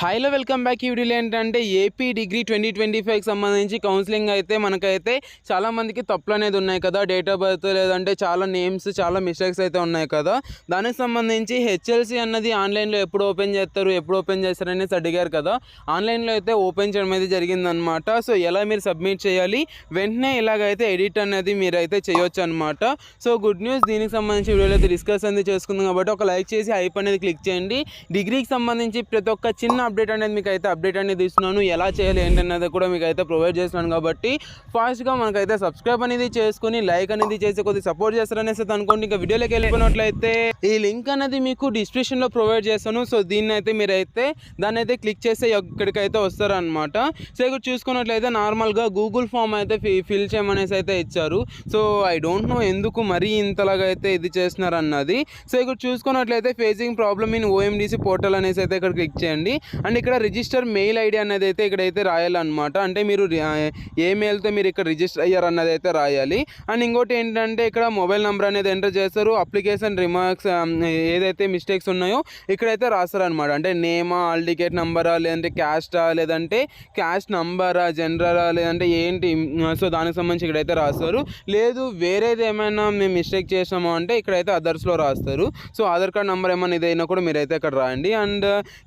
హైలో welcome back ఈ వీడియోలో ఏంటంటే ఏపీ డిగ్రీ ట్వంటీ ట్వంటీ ఫైవ్కి సంబంధించి కౌన్సిలింగ్ అయితే మనకైతే చాలా మందికి తప్పులు అనేది ఉన్నాయి కదా. డేట్ ఆఫ్ బర్త్ లేదంటే చాలా నేమ్స్ చాలా మిస్టేక్స్ అయితే ఉన్నాయి కదా. దానికి సంబంధించి హెచ్ఎల్సి అన్నది ఆన్లైన్లో ఎప్పుడు ఓపెన్ చేస్తారు ఎప్పుడు ఓపెన్ చేస్తారు అనేసి అడిగారు కదా. ఆన్లైన్లో అయితే ఓపెన్ చేయడం అయితే జరిగిందనమాట సో ఎలా మీరు సబ్మిట్ చేయాలి? వెంటనే ఇలాగైతే ఎడిట్ అనేది మీరు అయితే చేయొచ్చు అనమాట సో గుడ్ న్యూస్ దీనికి సంబంధించి వీడియోలో అయితే డిస్కస్ అనేది చేసుకుందాం కాబట్టి ఒక లైక్ చేసి హైప్ అనేది క్లిక్ చేయండి. డిగ్రీకి సంబంధించి ప్రతి ఒక్క చిన్న అప్డేట్ అనేది మీకు అయితే అప్డేట్ అనేది ఇస్తున్నాను. ఎలా చేయాలి ఏంటనేది కూడా మీకు అయితే ప్రొవైడ్ చేస్తున్నాను కాబట్టి ఫాస్ట్గా మనకైతే సబ్స్క్రైబ్ అనేది చేసుకుని లైక్ అనేది చేసి కొద్దిగా సపోర్ట్ చేస్తారనేసి అయితే అనుకోండి. ఇంకా వీడియోలోకి వెళ్ళిపోయినట్లయితే ఈ లింక్ అనేది మీకు డిస్క్రిప్షన్లో ప్రొవైడ్ చేస్తాను. సో దీన్ని అయితే మీరైతే దాన్ని అయితే క్లిక్ చేస్తే ఎక్కడికైతే వస్తారనమాట సో ఇక్కడ చూసుకున్నట్లయితే నార్మల్గా గూగుల్ ఫామ్ అయితే ఫి ఫిల్ చేయమనేసి అయితే ఇచ్చారు. సో ఐ డోంట్ నో ఎందుకు మరీ ఇంతలాగా అయితే ఇది చేస్తున్నారన్నది. సో ఇక్కడ చూసుకున్నట్లయితే facing problem in OMDC portal అనేసి అయితే ఇక్కడ క్లిక్ చేయండి. అండ్ ఇక్కడ రిజిస్టర్ మెయిల్ ఐడి అనేది అయితే ఇక్కడైతే రాయాలన్నమాట. అంటే మీరు ఏ మెయిల్తో మీరు ఇక్కడ రిజిస్టర్ అయ్యారు అన్నది అయితే రాయాలి. అండ్ ఇంకోటి ఏంటంటే ఇక్కడ మొబైల్ నెంబర్ అనేది ఎంటర్ చేస్తారు. అప్లికేషన్ రిమార్క్స్ ఏదైతే మిస్టేక్స్ ఉన్నాయో ఇక్కడైతే రాస్తారనమాట అంటే నేమా ఆల్ టికెట్ నంబరా లేదంటే క్యాస్టా లేదంటే క్యాస్ట్ నంబరా జనరలా లేదంటే ఏంటి సో దానికి సంబంధించి ఇక్కడైతే రాస్తారు. లేదు వేరేది ఏమైనా మేము మిస్టేక్ చేసాము అంటే ఇక్కడైతే అదర్స్లో రాస్తారు. సో ఆధార్ కార్డ్ నెంబర్ ఏమైనా ఇదైనా కూడా మీరైతే ఇక్కడ రాయండి. అండ్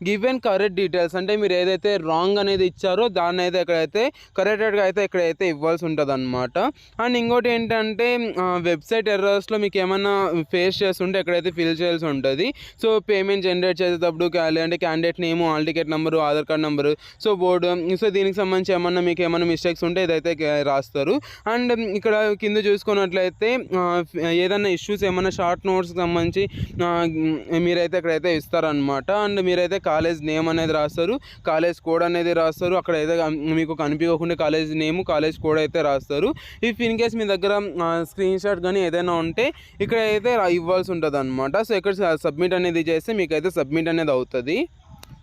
గివెన్ కరెక్ట్ డీటెయిల్స్ అంటే మీరు ఏదైతే రాంగ్ అనేది ఇచ్చారో దాన్ని అయితే ఇక్కడైతే కరెక్టెడ్గా అయితే ఇక్కడైతే ఇవ్వాల్సి ఉంటుంది అనమాట అండ్ ఇంకోటి ఏంటంటే వెబ్సైట్ ఎర్రర్స్లో మీకు ఏమైనా ఫేస్ చేస్తుంటే ఎక్కడైతే ఫిల్ చేయాల్సి ఉంటుంది. సో పేమెంట్ జనరేట్ చేసేటప్పుడు అంటే candidate name hall ticket number Aadhaar card number so board so దీనికి సంబంధించి ఏమన్నా మీకు ఏమైనా మిస్టేక్స్ ఉంటే ఇదైతే రాస్తారు. అండ్ ఇక్కడ కింద చూసుకున్నట్లయితే ఏదైనా ఇష్యూస్ ఏమైనా షార్ట్ నోట్స్కి సంబంధించి మీరైతే ఇక్కడైతే ఇస్తారనమాట అండ్ మీరైతే కాలేజ్ నేమ్ అనేది రాస్తారు. కాలేజ్ కోడ్ అనేది రాస్తారు. అక్కడ అయితే మీకు కనిపించకుండా కాలేజ్ నేమ్ కాలేజ్ కోడ్ అయితే రాస్తారు. ఇఫ్ ఇన్ కేస్ మీ దగ్గర స్క్రీన్ షాట్ కానీ ఏదైనా ఉంటే ఇక్కడ అయితే ఇవ్వాల్సి ఉంటుంది అనమాట సో ఇక్కడ సబ్మిట్ అనేది చేస్తే మీకు అయితే సబ్మిట్ అనేది అవుతుంది.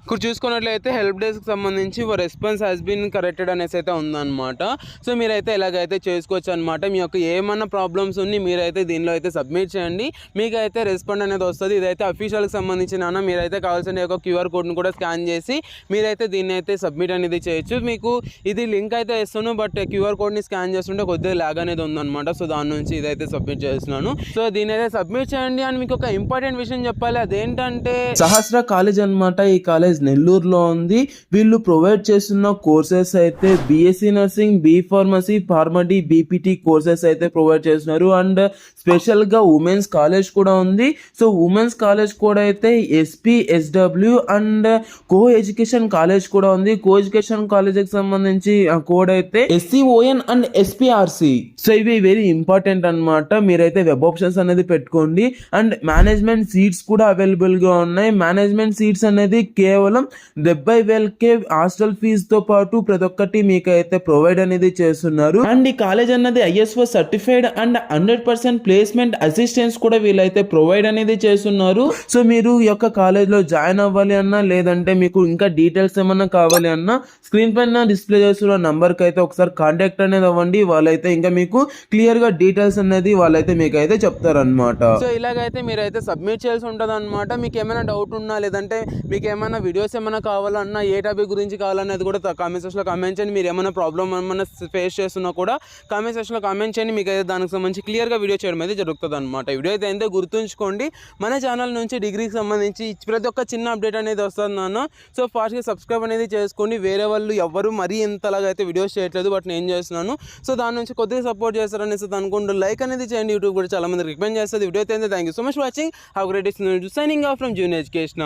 ఇక్కడ చూసుకున్నట్లయితే హెల్ప్ డెస్క్ సంబంధించి రెస్పాన్స్ హ్యాస్ బీన్ కరెక్టెడ్ అనేసి అయితే ఉందన్నమాట. సో మీరైతే ఎలాగైతే చేసుకోవచ్చు అనమాట మీ యొక్క ఏమన్నా ప్రాబ్లమ్స్ ఉన్ని మీరైతే దీనిలో అయితే సబ్మిట్ చేయండి. మీకైతే రెస్పాండ్ అనేది వస్తుంది. ఇదైతే అఫీషియల్కి సంబంధించిన మీరైతే కావాల్సిన యొక్క క్యూఆర్ కోడ్ను కూడా స్కాన్ చేసి మీరైతే దీన్ని అయితే సబ్మిట్ అనేది చేయొచ్చు. మీకు ఇది లింక్ అయితే ఇస్తాను బట్ క్యూఆర్ కోడ్ని స్కాన్ చేస్తుంటే కొద్దిగా ల్యాగ్ అనేది ఉందన్నమాట. సో దాని నుంచి ఇదైతే సబ్మిట్ చేస్తున్నాను. సో దీని అయితే సబ్మిట్ చేయండి. అని మీకు ఒక ఇంపార్టెంట్ విషయం చెప్పాలి. అదేంటంటే సహస్ర కాలేజ్ అన్నమాట. ఈ కాలేజ్ నెల్లూరులో ఉంది. వీళ్ళు ప్రొవైడ్ చేస్తున్న కోర్సెస్ అయితే BSc nursing B pharmacy Pharm D BPT courses అయితే ప్రొవైడ్ చేస్తున్నారు. అండ్ స్పెషల్గా ఉమెన్స్ కాలేజ్ కూడా ఉంది. సో ఉమెన్స్ కాలేజ్ కూడా అయితే SP SW and co education college కూడా ఉంది. కో ఎడ్యుకేషన్ కాలేజ్కి సంబంధించి కోడ్ అయితే ఎస్సీఓఎన్ అండ్ ఎస్పీఆర్సి సో ఇవి వెరీ ఇంపార్టెంట్ అన్నమాట. మీరైతే వెబ్ ఆప్షన్స్ అనేది పెట్టుకోండి. అండ్ మేనేజ్మెంట్ సీట్స్ కూడా అవైలబుల్గా ఉన్నాయి. మేనేజ్మెంట్ సీట్స్ అనేది కేవలం డెబ్బై వేలకే హాస్టల్ ఫీజు తో పాటు ప్రతి ఒక్కటి మీకు అయితే ప్రొవైడ్ అనేది చేస్తున్నారు. అండ్ ఈ కాలేజ్ అన్నది ISO certified and hundred percent placement assistance కూడా వీళ్ళైతే ప్రొవైడ్ అనేది చేస్తున్నారు. సో మీరు ఈ యొక్క కాలేజ్లో జాయిన్ అవ్వాలి అన్నా లేదంటే మీకు ఇంకా డీటెయిల్స్ ఏమన్నా కావాలి అన్నా స్క్రీన్ పైన డిస్ప్లే చేస్తున్న నంబర్కి అయితే ఒకసారి కాంటాక్ట్ అనేది అవ్వండి. వాళ్ళైతే ఇంకా మీకు క్లియర్గా డీటెయిల్స్ అనేది వాళ్ళైతే మీకు అయితే చెప్తారన్నమాట. సో ఇలాగైతే మీరైతే సబ్మిట్ చేయాల్సి ఉంటుంది అనమాట మీకు ఏమైనా డౌట్ ఉన్నా లేదంటే మీకు ఏమైనా వీడియోస్ ఏమైనా కావాలన్నా ఏ టాపిక్ గురించి కావాలనేది కూడా కామెంట్ సెక్షన్లో కామెంట్ చేయండి. మీరు ఏమైనా ప్రాబ్లమ్ ఏమైనా ఫేస్ చేస్తున్నా కూడా కామెంట్ సెక్షన్లో కామెంట్ చేయండి. మీకు అయితే దానికి సంబంధించి క్లియర్గా వీడియో చేయడం అయితే జరుగుతుంది అనమాట వీడియో అయితే అయితే గుర్తుంచుకోండి. మన ఛానల్ నుంచి డిగ్రీకి సంబంధించి ప్రతి ఒక్క చిన్న అప్డేట్ అనేది వస్తుంది నాన్న. సో ఫాస్ట్గా సబ్స్క్రైబ్ అనేది చేసుకోండి. వేరే వాళ్ళు ఎవరు మరీ ఇంతలాగా అయితే వీడియోస్ చేయట్లేదు. బట్ నేను చేస్తున్నాను. సో దాని నుంచి కొద్దిగా సపోర్ట్ చేస్తారనేసి అనుకుంటూ లైక్ అనేది చేయండి. యూట్యూబ్ కూడా చాలా మంది రికమెండ్ చేస్తుంది వీడియో అయితే thank you so much watching how great is signing off from junior education